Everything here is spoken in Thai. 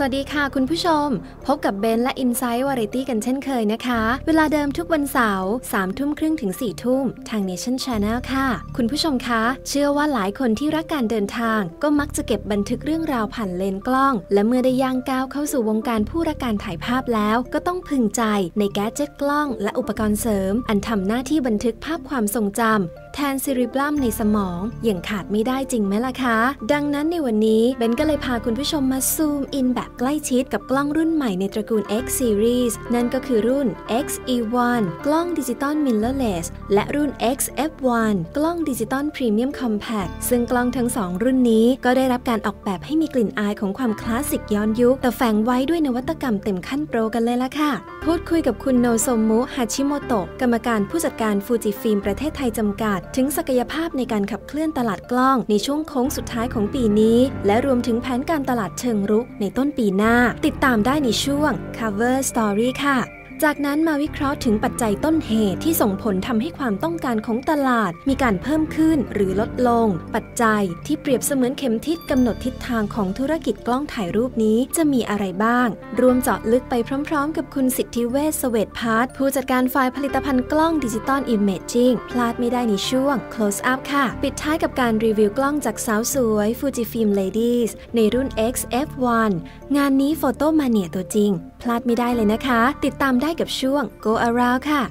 สวัสดีค่ะคุณผู้ชม พบกับเบนและ i n s i ซต์วาไรตี้กันเช่นเคยนะคะ เวลาเดิมทุกวันเสาร์สามทุ่มครึ่งถึง4ี่ทุ่มทาง Nation Channel ค่ะ คุณผู้ชมคะ เชื่อว่าหลายคนที่รักการเดินทาง ก็มักจะเก็บบันทึกเรื่องราวผ่านเลนส์กล้อง และเมื่อได้ย่างก้าวเข้าสู่วงการผู้รักการถ่ายภาพแล้ว ก็ต้องพึงใจในแก๊เจ g ตกล้อง และอุปกรณ์เสริม อันทำหน้าที่บันทึกภาพความทรงจำแทนซิริบลัมในสมองอย่างขาดไม่ได้จริงไหมล่ะคะ ดังนั้นในวันนี้เบนก็เลยพาคุณผู้ชมมาซูมอินแบบใกล้ชิดกับกล้องรุ่นใหม่ในตระกูล X Series นั่นก็คือรุ่น XE1 กล้องดิจิตอล mirrorless และรุ่น XF1 กล้องดิจิตอลพรีเมียมคอมแพคซึ่งกล้องทั้งสองรุ่นนี้ก็ได้รับการออกแบบให้มีกลิ่นอายของความคลาสสิกย้อนยุค แต่แฝงไว้ด้วยนวัตกรรมเต็มขั้นโปรกันเลยล่ะค่ะ พูดคุยกับคุณโนโซมุฮาชิโมโตะกรรมการผู้จัดการฟูจิฟิล์มประเทศไทยจำกัดถึงศักยภาพในการขับเคลื่อนตลาดกล้องในช่วงโค้งสุดท้ายของปีนี้ และรวมถึงแผนการตลาดเชิงรุกในต้นปีหน้า ติดตามได้ในช่วง Cover Story ค่ะ จากนั้นมาวิเคราะห์ถึงปัจจัยต้นเหตุที่ส่งผลทำให้ความต้องการของตลาด มีการเพิ่มขึ้นหรือลดลง ปัจจัยที่เปรียบเสมือนเข็มทิศกำหนดทิศทางของธุรกิจกล้องถ่ายรูปนี้จะมีอะไรบ้าง รวมเจาะลึกไปพร้อม ๆ กับคุณสิทธิเวชเสวตพาร์ทผู้จัดการฝ่ายผลิตภัณฑ์กล้องดิจิตอลอิมเมจจิ้งพลาดไม่ได้ในช่วง close up ค่ะ ปิดท้ายกับการรีวิวกล้องจากสาวสวยฟูจิฟิล์มเลดี้ในรุ่น X F1 งานนี้โฟโต้มาเนียตัวจริง พลาดไม่ได้เลยนะคะ ติดตามได้ได้กับช่วง Go Around ค่ะ